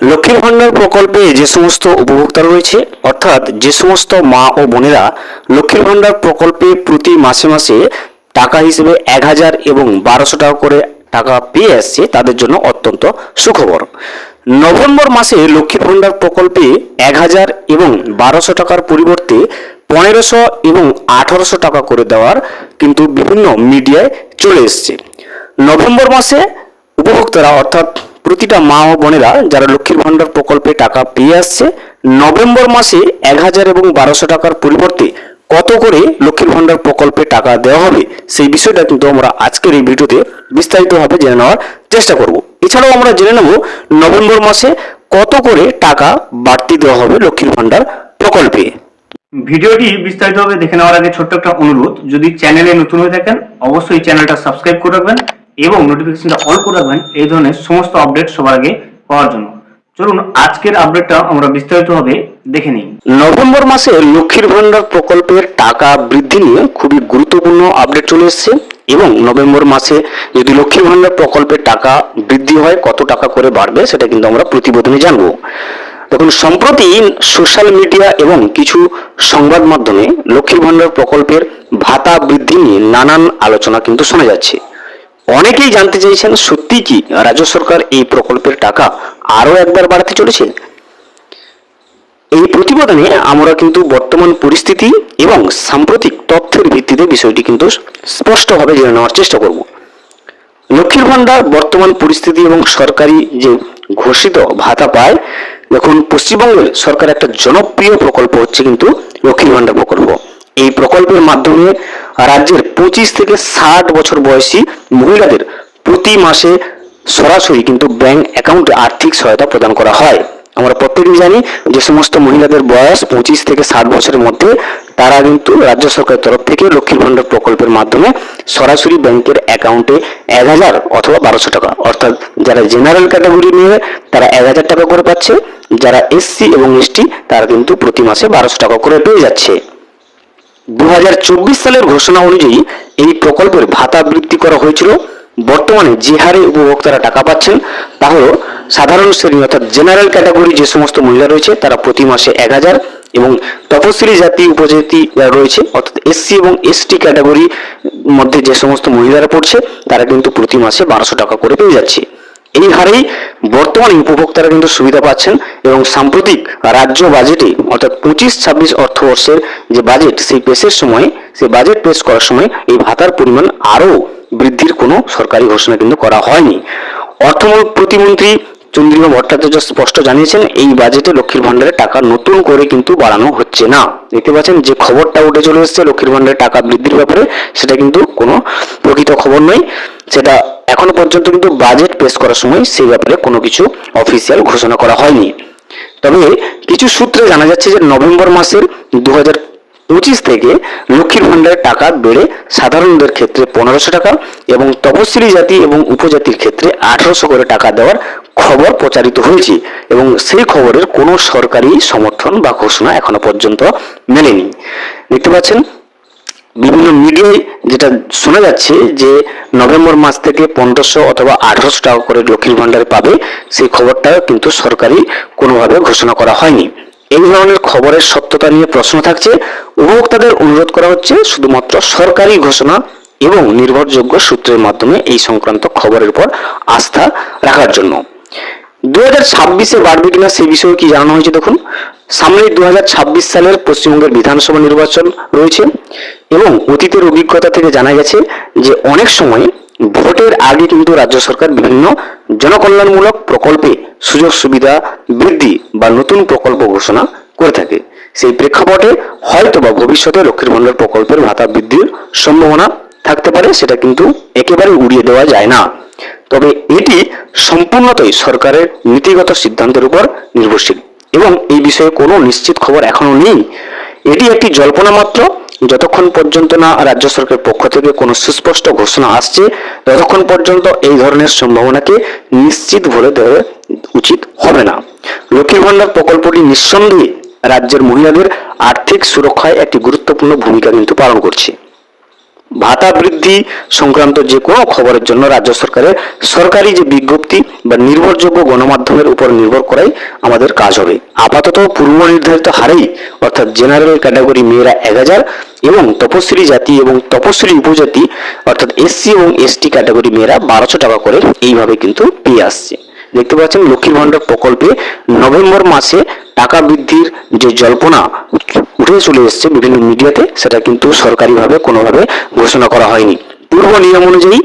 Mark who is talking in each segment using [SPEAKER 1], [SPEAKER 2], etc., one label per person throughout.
[SPEAKER 1] লক্ষ্মীর ভাণ্ডার প্রকল্পে যে সমস্ত উপভোক্তা রয়েছে, অর্থাৎ যে সমস্ত মা ও বোনেরা লক্ষ্মীর ভাণ্ডার প্রকল্পে প্রতি মাসে মাসে টাকা হিসেবে এক হাজার এবং বারোশো টাকা করে টাকা পেয়ে আসছে, তাদের জন্য অত্যন্ত সুখবর। নভেম্বর মাসে লক্ষ্মীর ভাণ্ডার প্রকল্পে এক হাজার এবং বারোশো টাকার পরিবর্তে পনেরোশো এবং আঠারোশো টাকা করে দেওয়ার কিন্তু বিভিন্ন মিডিয়ায় চলে এসছে। নভেম্বর মাসে উপভোক্তারা, অর্থাৎ প্রতিটা মা ও বোনেরা যারা লক্ষ্মীর ভাণ্ডার প্রকল্পে টাকা পেয়ে আসছে, নভেম্বর মাসে এক হাজার এবং বারোশো টাকার পরিবর্তে কত করে লক্ষ্মীর ভাণ্ডার প্রকল্পে টাকা দেওয়া হবে, সেই বিষয়টা কিন্তু আমরা আজকের এই ভিডিওতে বিস্তারিতভাবে জেনে নেওয়ার চেষ্টা করব। এছাড়াও আমরা জেনে নেব নভেম্বর মাসে কত করে টাকা বাড়তি দেওয়া হবে লক্ষ্মীর ভাণ্ডার প্রকল্পে।
[SPEAKER 2] ভিডিওটি বিস্তারিতভাবে দেখে নেওয়ার আগে ছোট্ট একটা অনুরোধ, যদি চ্যানেলে নতুন হয়ে থাকেন, অবশ্যই চ্যানেলটা সাবস্ক্রাইব করে রাখবেন এবং নোটিফিকেশনটা অল করে রাখবেন এই ধরনের সমস্ত আপডেট সবার আগে পাওয়ার জন্য। চলুন, আজকের আপডেটটা আমরা বিস্তারিতভাবে দেখে নিই।
[SPEAKER 1] নভেম্বর মাসে লক্ষ্মীর ভাণ্ডার প্রকল্পের টাকা বৃদ্ধি নিয়ে খুবই গুরুত্বপূর্ণ আপডেট চলে এসেছে এবং নভেম্বর মাসে যদি লক্ষ্মীর ভাণ্ডার প্রকল্পের টাকা বৃদ্ধি হয়, কত টাকা করে বাড়বে সেটা কিন্তু আমরা প্রতিবেদনে জানব। দেখুন, সম্প্রতি সোশ্যাল মিডিয়া এবং কিছু সংবাদ মাধ্যমে লক্ষ্মীর ভাণ্ডার প্রকল্পের ভাতা বৃদ্ধি নিয়ে নানান আলোচনা কিন্তু শোনা যাচ্ছে। অনেকেই জানতে চাইছেন সত্যি কি রাজ্য সরকার এই প্রকল্পের টাকা আরও একবার বাড়াতে চলেছে? এই প্রতিবেদনে আমরা কিন্তু বর্তমান পরিস্থিতি এবং সাম্প্রতিক তথ্যের ভিত্তিতে বিষয়টি কিন্তু স্পষ্টভাবে জেনে নেওয়ার চেষ্টা করব। লক্ষ্মীর ভাণ্ডার, বর্তমান পরিস্থিতি এবং সরকারি যে ঘোষিত ভাতা পায়, দেখুন, পশ্চিমবঙ্গের সরকার একটা জনপ্রিয় প্রকল্প হচ্ছে কিন্তু লক্ষ্মীর ভাণ্ডার প্রকল্প। এই প্রকল্পের মাধ্যমে রাজ্যের পঁচিশ থেকে ষাট বছর বয়সী মহিলাদের প্রতি মাসে সরাসরি কিন্তু ব্যাংক অ্যাকাউন্টে আর্থিক সহায়তা প্রদান করা হয়। আমরা প্রত্যেকেই জানি যে সমস্ত মহিলাদের বয়স পঁচিশ থেকে ষাট বছরের মধ্যে, তারা কিন্তু রাজ্য সরকারের তরফ থেকে লক্ষ্মীর ভাণ্ডার প্রকল্পের মাধ্যমে সরাসরি ব্যাংকের অ্যাকাউন্টে এক হাজার অথবা বারোশো টাকা, অর্থাৎ যারা জেনারেল ক্যাটাগরি নিয়ে তারা এক হাজার টাকা করে পাচ্ছে, যারা এসসি এবং এসটি তারা কিন্তু প্রতি মাসে বারোশো টাকা করে পেয়ে যাচ্ছে। দু হাজার চব্বিশ সালের ঘোষণা অনুযায়ী এই প্রকল্পের ভাতা বৃদ্ধি করা হয়েছিল। বর্তমানে যে হারে উপভোক্তারা টাকা পাচ্ছেন, তা হলো সাধারণ শ্রেণি অর্থাৎ জেনারেল ক্যাটাগরি যে সমস্ত মহিলা রয়েছে, তারা প্রতি মাসে এক হাজার এবং তপশিলি জাতি উপজাতি রয়েছে, অর্থাৎ এসসি এবং এসটি ক্যাটাগরি মধ্যে যে সমস্ত মহিলারা পড়ছে, তারা কিন্তু প্রতি মাসে বারোশো টাকা করে পেয়ে যাচ্ছে। এই হারেই বর্তমানে উপভোক্তারা কিন্তু সুবিধা পাচ্ছেন এবং সাম্প্রতিক রাজ্য বাজেটে অর্থাৎ পঁচিশ, ছাব্বিশ অর্থবর্ষের যে বাজেট, সেই পেশের সময়, সেই বাজেট পেশ করার সময় এই ভাতার পরিমাণ আরও বৃদ্ধির কোনো সরকারি ঘোষণা কিন্তু করা হয়নি। অর্থ প্রতিমন্ত্রী চন্দ্রিমা ভট্টাচার্য স্পষ্ট জানিয়েছেন, এই বাজেটে লক্ষ্মীর ভাণ্ডারের টাকা নতুন করে কিন্তু বাড়ানো হচ্ছে না। দেখতে পাচ্ছেন যে খবরটা উঠে চলে এসেছে, লক্ষ্মীর ভাণ্ডারের টাকা বৃদ্ধির ব্যাপারে, সেটা কিন্তু কোনো প্রকৃত খবর নয়। সেটা এখনও পর্যন্ত কিন্তু বাজেট পেশ করার সময় সেই ব্যাপারে কোনো কিছু অফিসিয়াল ঘোষণা করা হয়নি। তবে কিছু সূত্রে জানা যাচ্ছে যে নভেম্বর মাসের দু পঁচিশ থেকে লক্ষ্মীর ভাণ্ডারের টাকা বেড়ে সাধারণদের ক্ষেত্রে পনেরোশো টাকা এবং তপশিলি জাতি এবং উপজাতির ক্ষেত্রে আঠারোশো করে টাকা দেওয়ার খবর প্রচারিত হয়েছে এবং সেই খবরের কোনো সরকারি সমর্থন বা ঘোষণা এখনও পর্যন্ত মেলেনি। দেখতে পাচ্ছেন বিভিন্ন মিডিয়ায় যেটা শোনা যাচ্ছে যে নভেম্বর মাস থেকে পনেরোশো অথবা আঠারোশো টাকা করে লক্ষ্মীর ভাণ্ডারে পাবে, সেই খবরটাও কিন্তু সরকারি কোনোভাবে ঘোষণা করা হয়নি। এই ধরনের খবরের সত্যতা নিয়ে প্রশ্ন থাকছে। উপভোক্তাদের অনুরোধ করা হচ্ছে শুধুমাত্র সরকারি ঘোষণা এবং নির্ভরযোগ্য সূত্রের মাধ্যমে এই সংক্রান্ত খবরের উপর আস্থা রাখার জন্য। দু হাজার ছাব্বিশে বাড়বে কিনা সেই বিষয়ে কি জানানো হয়েছে দেখুন? সামনেই দু সালের পশ্চিমবঙ্গের বিধানসভা নির্বাচন রয়েছে এবং অতীতের অভিজ্ঞতা থেকে জানা গেছে যে অনেক সময় ভোটের আগে কিন্তু রাজ্য সরকার বিভিন্ন জনকল্যাণমূলক প্রকল্পে সুযোগ সুবিধা, বৃদ্ধি বা নতুন প্রকল্প ঘোষণা করে থাকে। সেই প্রেক্ষাপটে হয়তো বা ভবিষ্যতে লক্ষ্মীর ভাণ্ডার প্রকল্পের ভাতা বৃদ্ধির সম্ভাবনা থাকতে পারে, সেটা কিন্তু একেবারে উড়িয়ে দেওয়া যায় না। তবে এটি সম্পূর্ণতই সরকারের নীতিগত সিদ্ধান্তের উপর নির্ভরশীল। এবং এই বিষয়ে কোনো নিশ্চিত খবর এখনও নেই। এটি একটি জল্পনা মাত্র। যতক্ষণ পর্যন্ত না রাজ্য সরকারের পক্ষ থেকে কোনো সুস্পষ্ট ঘোষণা আসছে, ততক্ষণ পর্যন্ত এই ধরনের সম্ভাবনাকে নিশ্চিত বলে দেওয়া উচিত হবে না। লক্ষ্মীর ভাণ্ডার প্রকল্পটি নিঃসন্দেহে রাজ্যের মহিলাদের আর্থিক সুরক্ষায় একটি গুরুত্বপূর্ণ ভূমিকা কিন্তু পালন করছে। ভাতা বৃদ্ধি সংক্রান্ত যে কোনো খবরের জন্য রাজ্য সরকারের সরকারি যে বিজ্ঞপ্তি বা নির্ভরযোগ্য গণমাধ্যমের উপর নির্ভর করাই আমাদের কাজ হবে। আপাতত পূর্ব নির্ধারিত হারেই, অর্থাৎ জেনারেল ক্যাটাগরি মেয়েরা এক হাজার এবং তপশিলি জাতি এবং তপশিলি উপজাতি, অর্থাৎ এসসি এবং এসটি ক্যাটাগরি মেয়েরা বারোশো টাকা করে এইভাবে কিন্তু পেয়ে আসছে। দেখতে পাচ্ছেন লক্ষ্মীর ভাণ্ডার প্রকল্পে নভেম্বর মাসে টাকা বৃদ্ধির যে জল্পনা উঠে চলে এসছে বিভিন্ন মিডিয়াতে, সেটা কিন্তু সরকারিভাবে কোনোভাবে ঘোষণা করা হয়নি। পূর্ব নিয়ম অনুযায়ী,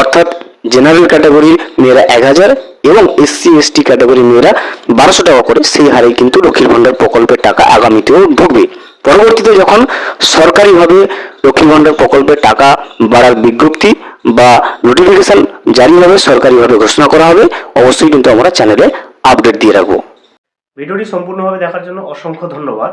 [SPEAKER 1] অর্থাৎ জেনারেল ক্যাটাগরির মেয়েরা এক হাজার এবং এসসি এসটি ক্যাটাগরির মেয়েরা বারোশো টাকা করে, সেই হারে কিন্তু লক্ষ্মীর ভাণ্ডার প্রকল্পের টাকা আগামীতেও ঢুকবে। পরবর্তীতে যখন সরকারিভাবে লক্ষ্মীর ভাণ্ডার প্রকল্পের টাকা বাড়ার বিজ্ঞপ্তি বা নোটিফিকেশন জারি হবে, সরকারিভাবে ঘোষণা করা হবে, অবশ্যই কিন্তু আমরা চ্যানেলে আপডেট দিয়ে রাখব।
[SPEAKER 2] ভিডিওটি সম্পূর্ণভাবে দেখার জন্য অসংখ্য ধন্যবাদ।